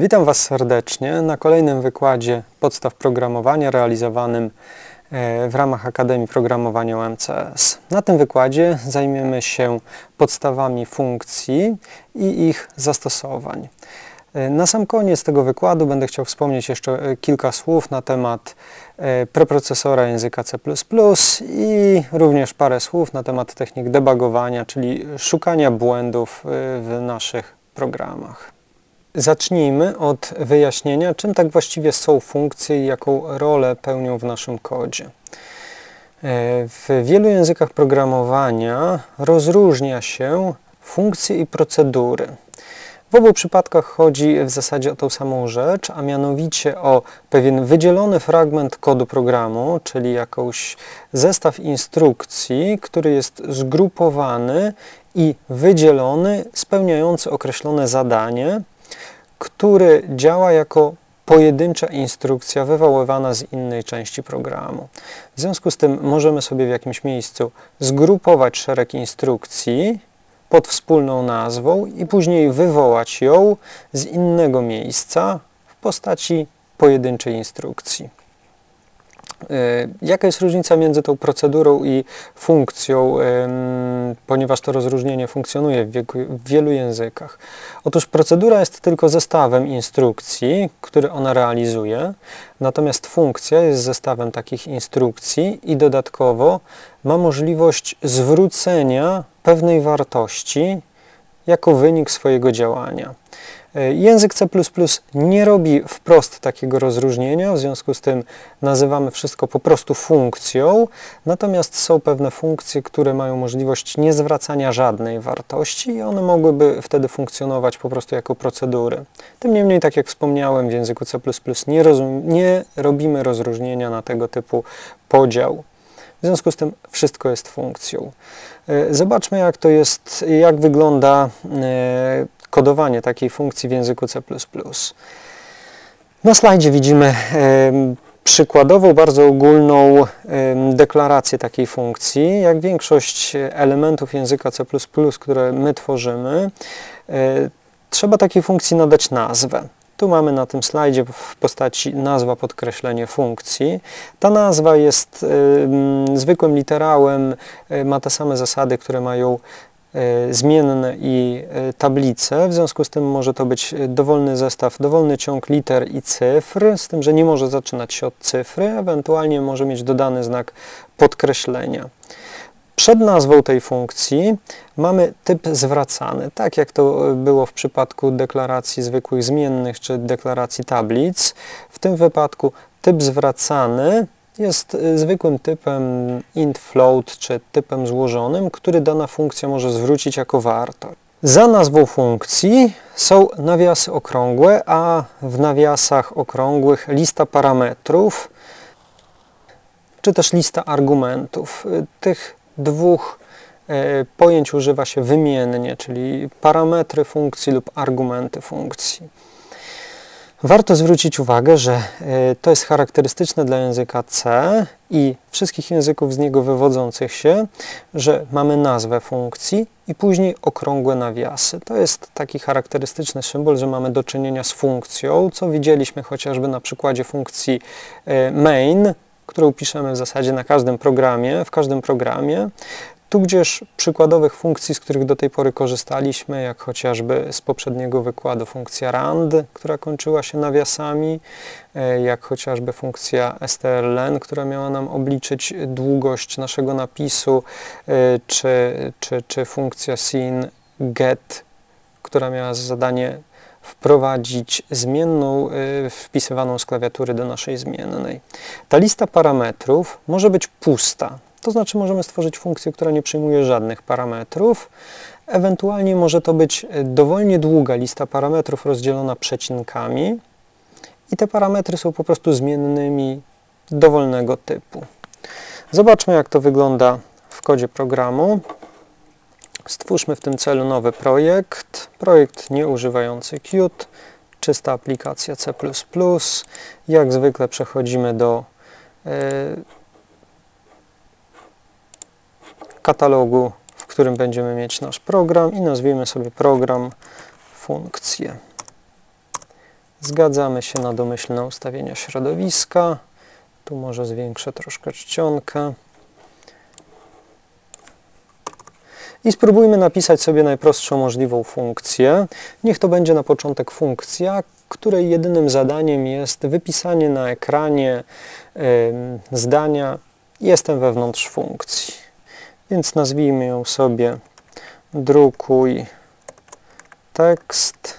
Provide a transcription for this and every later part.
Witam Was serdecznie na kolejnym wykładzie podstaw programowania realizowanym e, w ramach Akademii Programowania UMCS. Na tym wykładzie zajmiemy się podstawami funkcji i ich zastosowań. E, Na sam koniec tego wykładu będę chciał wspomnieć jeszcze e, kilka słów na temat preprocesora języka C++ i również parę słów na temat technik debugowania, czyli szukania błędów w naszych programach. Zacznijmy od wyjaśnienia, czym tak właściwie są funkcje i jaką rolę pełnią w naszym kodzie. E, W wielu językach programowania rozróżnia się funkcje i procedury. W obu przypadkach chodzi w zasadzie o tą samą rzecz, a mianowicie o pewien wydzielony fragment kodu programu, czyli jakąś zestaw instrukcji, który jest zgrupowany i wydzielony, spełniający określone zadanie, który działa jako pojedyncza instrukcja wywoływana z innej części programu. W związku z tym możemy sobie w jakimś miejscu zgrupować szereg instrukcji pod wspólną nazwą i później wywołać ją z innego miejsca w postaci pojedynczej instrukcji. E, Jaka jest różnica między tą procedurą i funkcją, ponieważ to rozróżnienie funkcjonuje w wielu językach? Otóż procedura jest tylko zestawem instrukcji, które ona realizuje, natomiast funkcja jest zestawem takich instrukcji i dodatkowo ma możliwość zwrócenia pewnej wartości jako wynik swojego działania. E, Język C++ nie robi wprost takiego rozróżnienia, w związku z tym nazywamy wszystko po prostu funkcją, natomiast są pewne funkcje, które mają możliwość niezwracania żadnej wartości i one mogłyby wtedy funkcjonować po prostu jako procedury. Tym niemniej, tak jak wspomniałem, w języku C++ nie, nie robimy rozróżnienia na tego typu podział. W związku z tym wszystko jest funkcją. E, Zobaczmy, jak to jest, jak wygląda e, kodowanie takiej funkcji w języku C++. Na slajdzie widzimy przykładową, bardzo ogólną deklarację takiej funkcji. Jak większość elementów języka C++, które my tworzymy, e, trzeba takiej funkcji nadać nazwę. Tu mamy na tym slajdzie w postaci nazwa podkreślenie funkcji. Ta nazwa jest em, zwykłym literałem, e, ma te same zasady, które mają zmienne i e, tablice. W związku z tym może to być dowolny zestaw, dowolny ciąg liter i cyfr, z tym, że nie może zaczynać się od cyfry, ewentualnie może mieć dodany znak podkreślenia. Przed nazwą tej funkcji mamy typ zwracany, tak jak to było w przypadku deklaracji zwykłych zmiennych czy deklaracji tablic. W tym wypadku typ zwracany jest y, zwykłym typem int float czy typem złożonym, który dana funkcja może zwrócić jako wartość. Za nazwą funkcji są nawiasy okrągłe, a w nawiasach okrągłych lista parametrów czy też lista argumentów. Y, Tych dwóch e, pojęć używa się wymiennie, czyli parametry funkcji lub argumenty funkcji. Warto zwrócić uwagę, że e, to jest charakterystyczne dla języka C i wszystkich języków z niego wywodzących się, że mamy nazwę funkcji i później okrągłe nawiasy. To jest taki charakterystyczny symbol, że mamy do czynienia z funkcją, co widzieliśmy chociażby na przykładzie funkcji e, main, którą piszemy w zasadzie na każdym programie, w każdym programie. Tudzież przykładowych funkcji, z których do tej pory korzystaliśmy, jak chociażby z poprzedniego wykładu funkcja rand, która kończyła się nawiasami, e, jak chociażby funkcja strlen, która miała nam obliczyć długość naszego napisu, e, czy, czy, czy funkcja sin get, która miała za zadanie wprowadzić zmienną y, wpisywaną z klawiatury do naszej zmiennej. Ta lista parametrów może być pusta, to znaczy możemy stworzyć funkcję, która nie przyjmuje żadnych parametrów. Ewentualnie może to być y, dowolnie długa lista parametrów rozdzielona przecinkami i te parametry są po prostu zmiennymi dowolnego typu. Zobaczmy, jak to wygląda w kodzie programu. Stwórzmy w tym celu nowy projekt. Projekt nieużywający Qt, czysta aplikacja C++. Jak zwykle przechodzimy do e, katalogu, w którym będziemy mieć nasz program i nazwijmy sobie program funkcje. Zgadzamy się na domyślne ustawienia środowiska. Tu może zwiększę troszkę czcionkę. I spróbujmy napisać sobie najprostszą możliwą funkcję. Niech to będzie na początek funkcja, której jedynym zadaniem jest wypisanie na ekranie y, zdania jestem wewnątrz funkcji. Więc nazwijmy ją sobie drukuj tekst.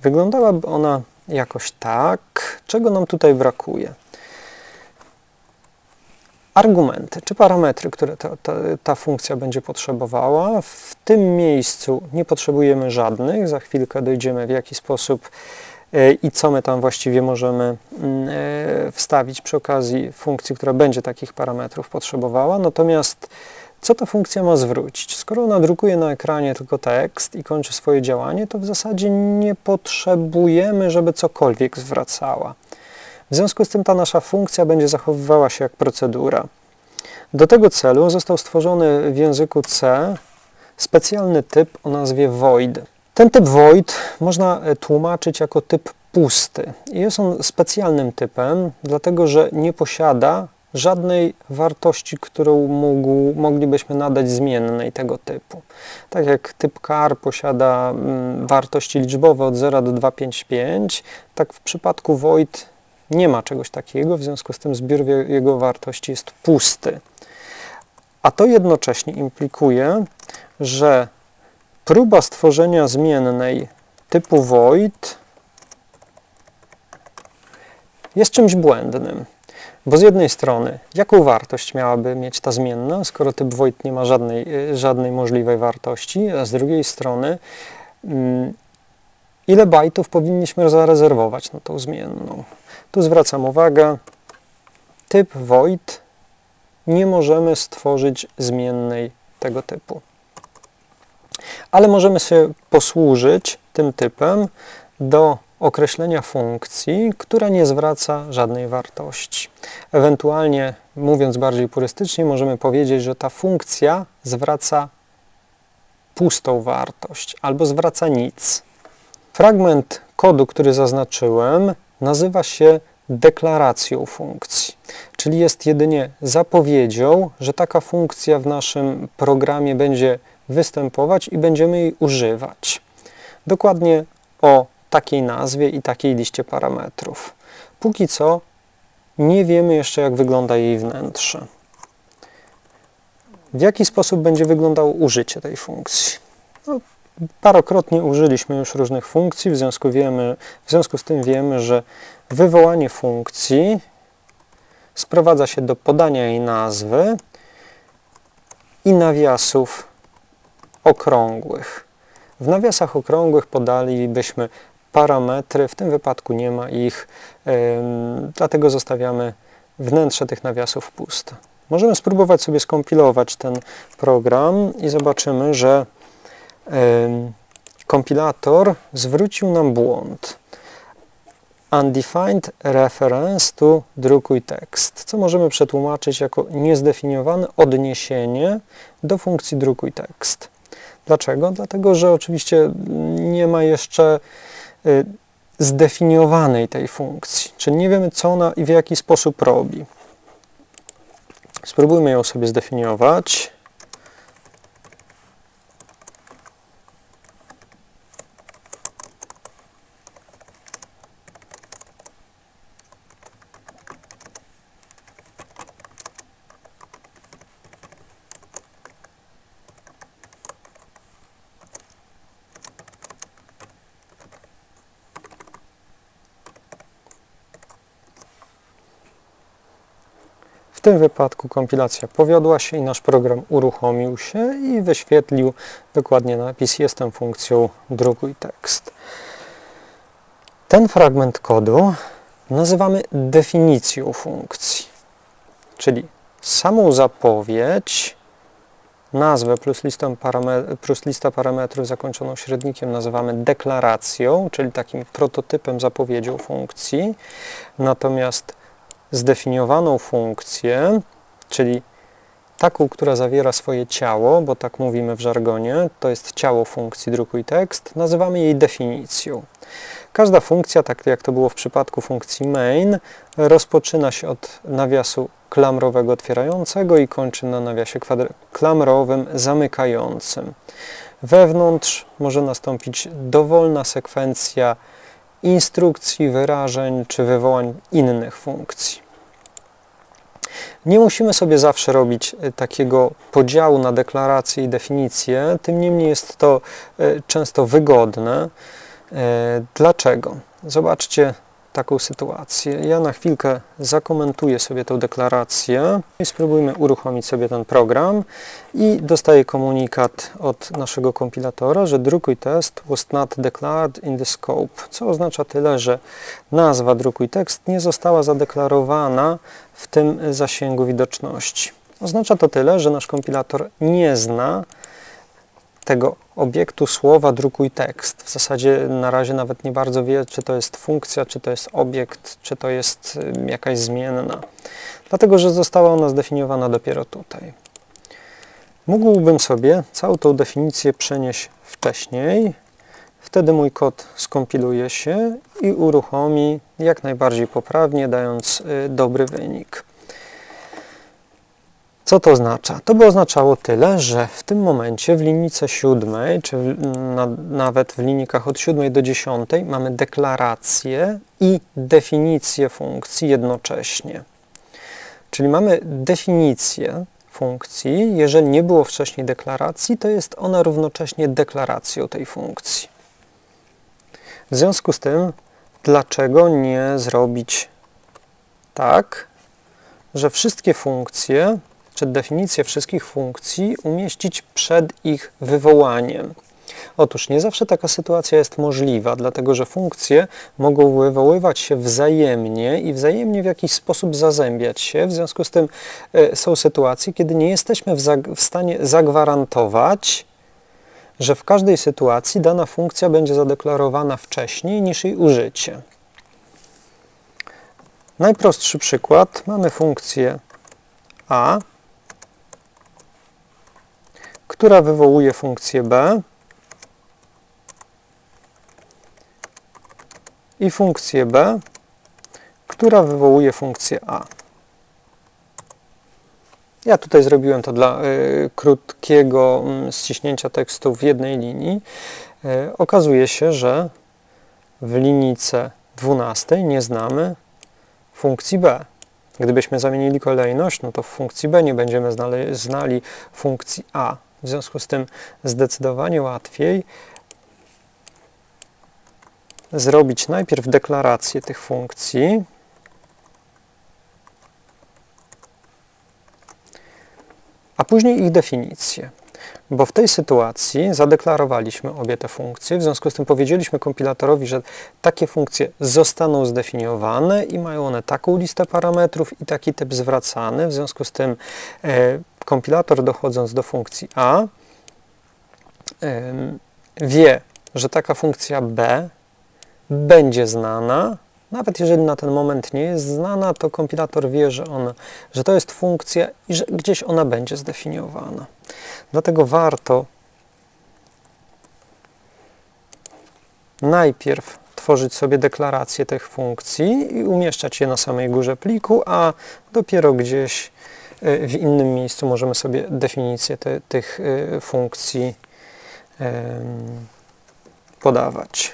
Wyglądałaby ona jakoś tak. Czego nam tutaj brakuje? Argumenty, czy parametry, które ta, ta, ta, funkcja będzie potrzebowała. W tym miejscu nie potrzebujemy żadnych. Za chwilkę dojdziemy w jaki sposób i co my tam właściwie możemy mm, e, wstawić przy okazji funkcji, która będzie takich parametrów potrzebowała. Natomiast co ta funkcja ma zwrócić? Skoro ona drukuje na ekranie tylko tekst i kończy swoje działanie, to w zasadzie nie potrzebujemy, żeby cokolwiek zwracała. W związku z tym ta nasza funkcja będzie zachowywała się jak procedura. Do tego celu został stworzony w języku C specjalny typ o nazwie void. Ten typ void można e, tłumaczyć jako typ pusty. Jest on specjalnym typem, dlatego że nie posiada żadnej wartości, którą mógł, moglibyśmy nadać zmiennej tego typu. Tak jak typ char posiada mm, wartości liczbowe od 0 do 255, tak w przypadku void nie ma czegoś takiego, w związku z tym zbiór jego wartości jest pusty. A to jednocześnie implikuje, że próba stworzenia zmiennej typu void jest czymś błędnym. Bo z jednej strony, jaką wartość miałaby mieć ta zmienna, skoro typ void nie ma żadnej, żadnej możliwej wartości, a z drugiej strony, mm, ile bajtów powinniśmy zarezerwować na tą zmienną. Tu zwracam uwagę, typ void nie możemy stworzyć zmiennej tego typu. Ale możemy się posłużyć tym typem do określenia funkcji, która nie zwraca żadnej wartości. Ewentualnie, mówiąc bardziej purystycznie, możemy powiedzieć, że ta funkcja zwraca pustą wartość albo zwraca nic. Fragment kodu, który zaznaczyłem, nazywa się deklaracją funkcji, czyli jest jedynie zapowiedzią, że taka funkcja w naszym programie będzie występować i będziemy jej używać. Dokładnie o takiej nazwie i takiej liście parametrów. Póki co nie wiemy jeszcze, jak wygląda jej wnętrze. W jaki sposób będzie wyglądało użycie tej funkcji? No, parokrotnie użyliśmy już różnych funkcji, w związku, wiemy, w związku z tym wiemy, że wywołanie funkcji sprowadza się do podania jej nazwy i nawiasów okrągłych. W nawiasach okrągłych podalibyśmy parametry, w tym wypadku nie ma ich, dlatego zostawiamy wnętrze tych nawiasów puste. Możemy spróbować sobie skompilować ten program i zobaczymy, że kompilator zwrócił nam błąd. Undefined reference to drukuj tekst, co możemy przetłumaczyć jako niezdefiniowane odniesienie do funkcji drukuj tekst. Dlaczego? Dlatego, że oczywiście nie ma jeszcze y, zdefiniowanej tej funkcji, czyli nie wiemy, co ona i w jaki sposób robi. Spróbujmy ją sobie zdefiniować. Tym wypadku kompilacja powiodła się i nasz program uruchomił się i wyświetlił dokładnie napis Jestem funkcją drukuj tekst. Ten fragment kodu nazywamy definicją funkcji, czyli samą zapowiedź, nazwę plus, listę plus lista parametrów zakończoną średnikiem nazywamy deklaracją, czyli takim prototypem, zapowiedzią funkcji, natomiast zdefiniowaną funkcję, czyli taką, która zawiera swoje ciało, bo tak mówimy w żargonie, to jest ciało funkcji drukuj tekst, nazywamy jej definicją. Każda funkcja, tak jak to było w przypadku funkcji main, rozpoczyna się od nawiasu klamrowego otwierającego i kończy na nawiasie klamrowym zamykającym. Wewnątrz może nastąpić dowolna sekwencja instrukcji, wyrażeń czy wywołań innych funkcji. Nie musimy sobie zawsze robić e, takiego podziału na deklaracje i definicje, tym niemniej jest to e, często wygodne. E, dlaczego? Zobaczcie taką sytuację. Ja na chwilkę zakomentuję sobie tę deklarację i spróbujmy uruchomić sobie ten program i dostaję komunikat od naszego kompilatora, że drukuj test was not declared in the scope, co oznacza tyle, że nazwa drukuj tekst nie została zadeklarowana w tym zasięgu widoczności. Oznacza to tyle, że nasz kompilator nie zna tego obiektu słowa drukuj tekst. W zasadzie na razie nawet nie bardzo wie, czy to jest funkcja, czy to jest obiekt, czy to jest jakaś zmienna. Dlatego, że została ona zdefiniowana dopiero tutaj. Mógłbym sobie całą tą definicję przenieść wcześniej. Wtedy mój kod skompiluje się i uruchomi jak najbardziej poprawnie, dając y, dobry wynik. Co to oznacza? To by oznaczało tyle, że w tym momencie w linijce siódmej, czy w, na, nawet w linijkach od siódmej do dziesiątej mamy deklarację i definicję funkcji jednocześnie. Czyli mamy definicję funkcji. Jeżeli nie było wcześniej deklaracji, to jest ona równocześnie deklaracją tej funkcji. W związku z tym, dlaczego nie zrobić tak, że wszystkie funkcje czy definicję wszystkich funkcji umieścić przed ich wywołaniem. Otóż nie zawsze taka sytuacja jest możliwa, dlatego że funkcje mogą wywoływać się wzajemnie i wzajemnie w jakiś sposób zazębiać się. W związku z tym e, są sytuacje, kiedy nie jesteśmy w, w stanie zagwarantować, że w każdej sytuacji dana funkcja będzie zadeklarowana wcześniej niż jej użycie. Najprostszy przykład. Mamy funkcję a, która wywołuje funkcję b i funkcję b, która wywołuje funkcję a. Ja tutaj zrobiłem to dla y, krótkiego y, ściśnięcia tekstu w jednej linii. Y, okazuje się, że w linijce 12 nie znamy funkcji b. Gdybyśmy zamienili kolejność, no to w funkcji b nie będziemy znali, znali funkcji a. W związku z tym zdecydowanie łatwiej zrobić najpierw deklarację tych funkcji, a później ich definicję. Bo w tej sytuacji zadeklarowaliśmy obie te funkcje, w związku z tym powiedzieliśmy kompilatorowi, że takie funkcje zostaną zdefiniowane i mają one taką listę parametrów i taki typ zwracany, w związku z tym e, kompilator dochodząc do funkcji a wie, że taka funkcja b będzie znana, nawet jeżeli na ten moment nie jest znana, to kompilator wie, że, on, że to jest funkcja i że gdzieś ona będzie zdefiniowana. Dlatego warto najpierw tworzyć sobie deklarację tych funkcji i umieszczać je na samej górze pliku, a dopiero gdzieś w innym miejscu możemy sobie definicję te, tych y, funkcji podawać.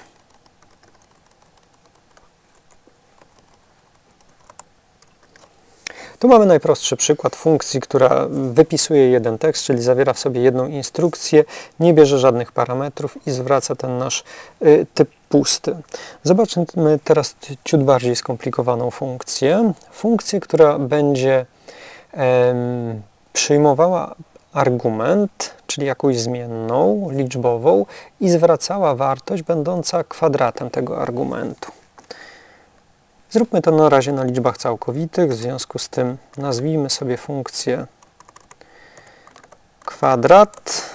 Tu mamy najprostszy przykład funkcji, która wypisuje jeden tekst, czyli zawiera w sobie jedną instrukcję, nie bierze żadnych parametrów i zwraca ten nasz y, typ pusty. Zobaczmy teraz ciut bardziej skomplikowaną funkcję. Funkcję, która będzie przyjmowała argument, czyli jakąś zmienną, liczbową i zwracała wartość będąca kwadratem tego argumentu. Zróbmy to na razie na liczbach całkowitych, w związku z tym nazwijmy sobie funkcję kwadrat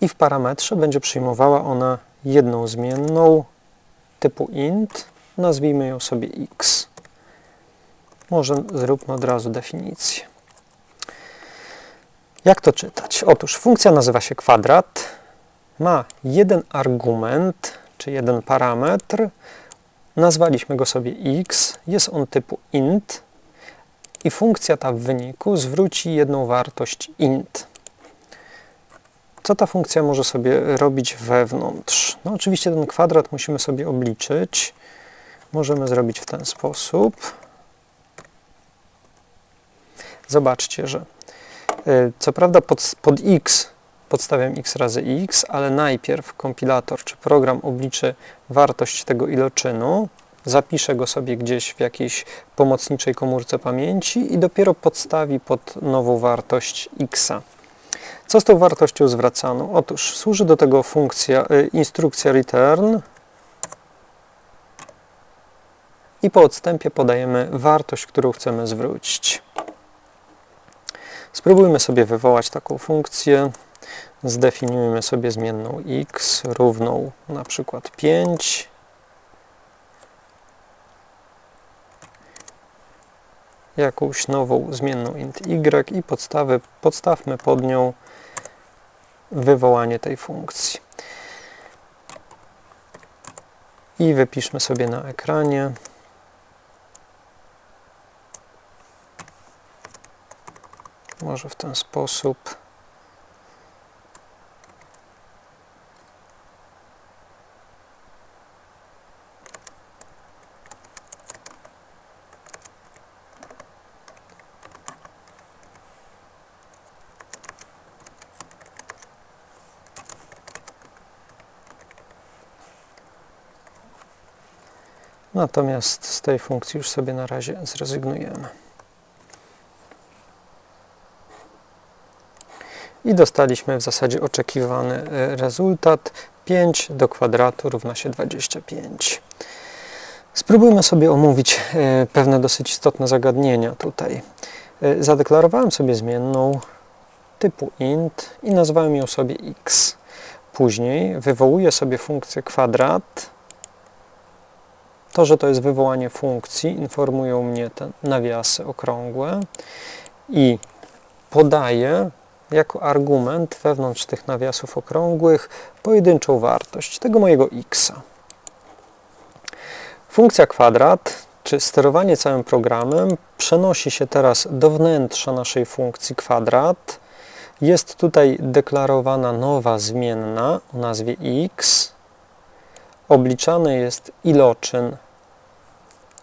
i w parametrze będzie przyjmowała ona jedną zmienną typu int, nazwijmy ją sobie x. Może zróbmy od razu definicję. Jak to czytać? Otóż funkcja nazywa się kwadrat, ma jeden argument, czy jeden parametr, nazwaliśmy go sobie x, jest on typu int i funkcja ta w wyniku zwróci jedną wartość int. Co ta funkcja może sobie robić wewnątrz? No oczywiście ten kwadrat musimy sobie obliczyć. Możemy zrobić w ten sposób. Zobaczcie, że y, co prawda pod, pod x podstawiam x razy x, ale najpierw kompilator czy program obliczy wartość tego iloczynu, zapisze go sobie gdzieś w jakiejś pomocniczej komórce pamięci i dopiero podstawi pod nową wartość x. Co z tą wartością zwracaną? Otóż służy do tego funkcja, y, instrukcja return i po odstępie podajemy wartość, którą chcemy zwrócić. Spróbujmy sobie wywołać taką funkcję. Zdefiniujmy sobie zmienną x równą na przykład 5. Jakąś nową zmienną int y i podstawy, podstawmy pod nią wywołanie tej funkcji. I wypiszmy sobie na ekranie może w ten sposób. Natomiast z tej funkcji już sobie na razie zrezygnujemy. I dostaliśmy w zasadzie oczekiwany e, rezultat. 5 do kwadratu równa się 25. Spróbujmy sobie omówić e, pewne dosyć istotne zagadnienia tutaj. E, zadeklarowałem sobie zmienną typu int i nazwałem ją sobie x. Później wywołuję sobie funkcję kwadrat. To, że to jest wywołanie funkcji, informują mnie te nawiasy okrągłe i podaję jako argument wewnątrz tych nawiasów okrągłych pojedynczą wartość tego mojego x. Funkcja kwadrat, czy sterowanie całym programem, przenosi się teraz do wnętrza naszej funkcji kwadrat. Jest tutaj deklarowana nowa zmienna o nazwie x. Obliczany jest iloczyn,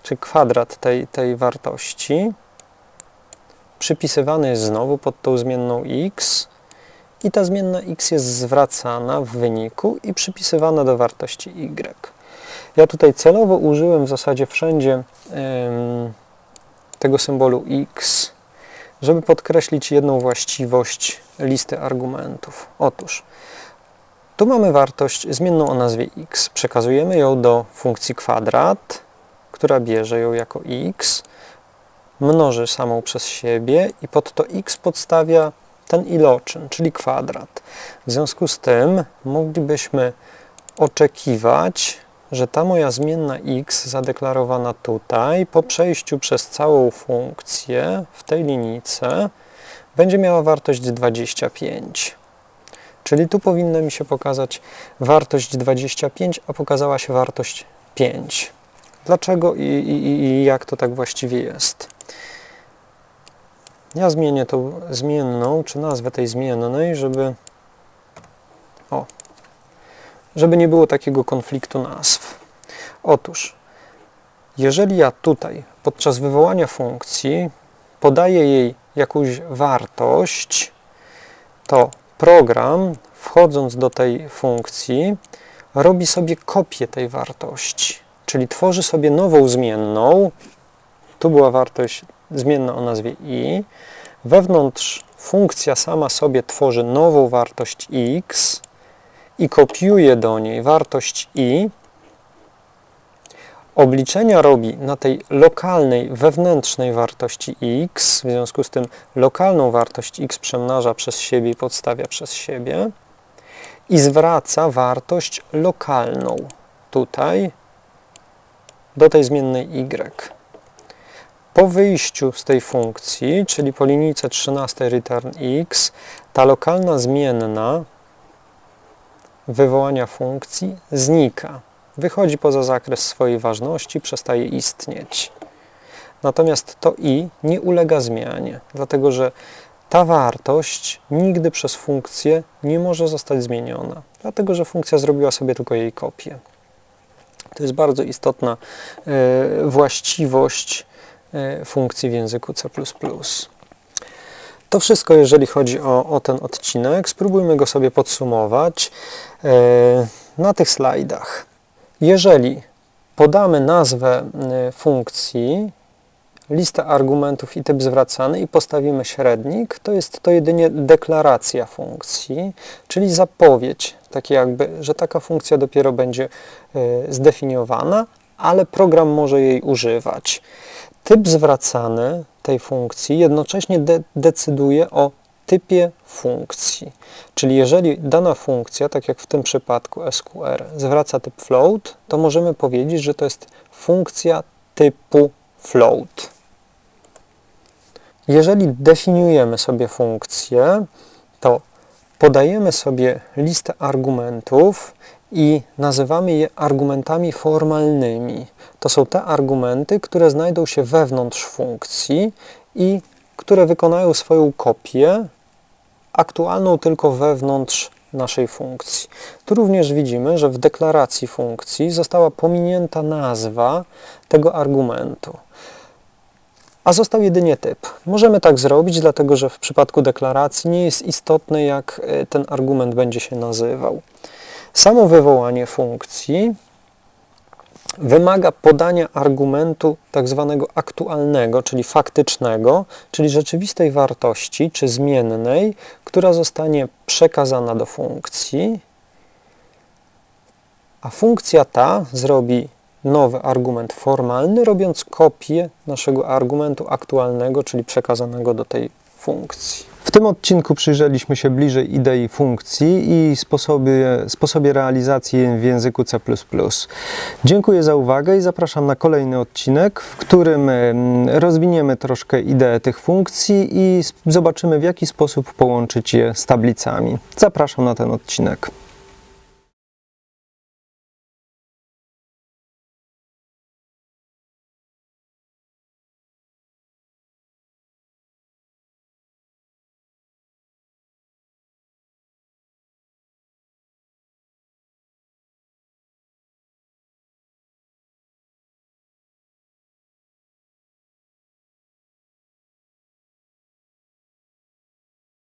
czy kwadrat tej, tej wartości przypisywany jest znowu pod tą zmienną x i ta zmienna x jest zwracana w wyniku i przypisywana do wartości y. Ja tutaj celowo użyłem w zasadzie wszędzie tego symbolu x, żeby podkreślić jedną właściwość listy argumentów. Otóż tu mamy wartość zmienną o nazwie x. Przekazujemy ją do funkcji kwadrat, która bierze ją jako x mnoży samą przez siebie i pod to x podstawia ten iloczyn, czyli kwadrat. W związku z tym moglibyśmy oczekiwać, że ta moja zmienna x zadeklarowana tutaj po przejściu przez całą funkcję w tej linijce będzie miała wartość 25. Czyli tu powinna mi się pokazać wartość 25, a pokazała się wartość 5. Dlaczego i, i, i jak to tak właściwie jest? Ja zmienię tą zmienną, czy nazwę tej zmiennej, żeby o, żeby nie było takiego konfliktu nazw. Otóż, jeżeli ja tutaj podczas wywołania funkcji podaję jej jakąś wartość, to program, wchodząc do tej funkcji, robi sobie kopię tej wartości, czyli tworzy sobie nową zmienną. Tu była wartość zmienna o nazwie i. Wewnątrz funkcja sama sobie tworzy nową wartość x i kopiuje do niej wartość i. Obliczenia robi na tej lokalnej, wewnętrznej wartości x, w związku z tym lokalną wartość x przemnaża przez siebie i podstawia przez siebie i zwraca wartość lokalną tutaj do tej zmiennej y. Po wyjściu z tej funkcji, czyli po linijce 13 return x, ta lokalna zmienna wywołania funkcji znika. Wychodzi poza zakres swojej ważności, przestaje istnieć. Natomiast to i nie ulega zmianie, dlatego że ta wartość nigdy przez funkcję nie może zostać zmieniona, dlatego że funkcja zrobiła sobie tylko jej kopię. To jest bardzo istotna e, właściwość funkcji w języku C. To wszystko, jeżeli chodzi o, o ten odcinek. Spróbujmy go sobie podsumować e, na tych slajdach. Jeżeli podamy nazwę e, funkcji, listę argumentów i typ zwracany i postawimy średnik, to jest to jedynie deklaracja funkcji, czyli zapowiedź, takie jakby, że taka funkcja dopiero będzie e, zdefiniowana, ale program może jej używać. Typ zwracany tej funkcji jednocześnie de decyduje o typie funkcji. Czyli jeżeli dana funkcja, tak jak w tym przypadku SQR, zwraca typ float, to możemy powiedzieć, że to jest funkcja typu float. Jeżeli definiujemy sobie funkcję, to podajemy sobie listę argumentów i nazywamy je argumentami formalnymi. To są te argumenty, które znajdą się wewnątrz funkcji i które wykonają swoją kopię, aktualną tylko wewnątrz naszej funkcji. Tu również widzimy, że w deklaracji funkcji została pominięta nazwa tego argumentu a został jedynie typ. Możemy tak zrobić, dlatego że w przypadku deklaracji nie jest istotne, jak e, ten argument będzie się nazywał. Samo wywołanie funkcji wymaga podania argumentu tak zwanego aktualnego, czyli faktycznego, czyli rzeczywistej wartości czy zmiennej, która zostanie przekazana do funkcji, a funkcja ta zrobi nowy argument formalny, robiąc kopię naszego argumentu aktualnego, czyli przekazanego do tej funkcji. Tym odcinku przyjrzeliśmy się bliżej idei funkcji i sposobie, sposobie realizacji w języku C. Dziękuję za uwagę i zapraszam na kolejny odcinek, w którym em, rozwiniemy troszkę ideę tych funkcji i zobaczymy, w jaki sposób połączyć je z tablicami. Zapraszam na ten odcinek.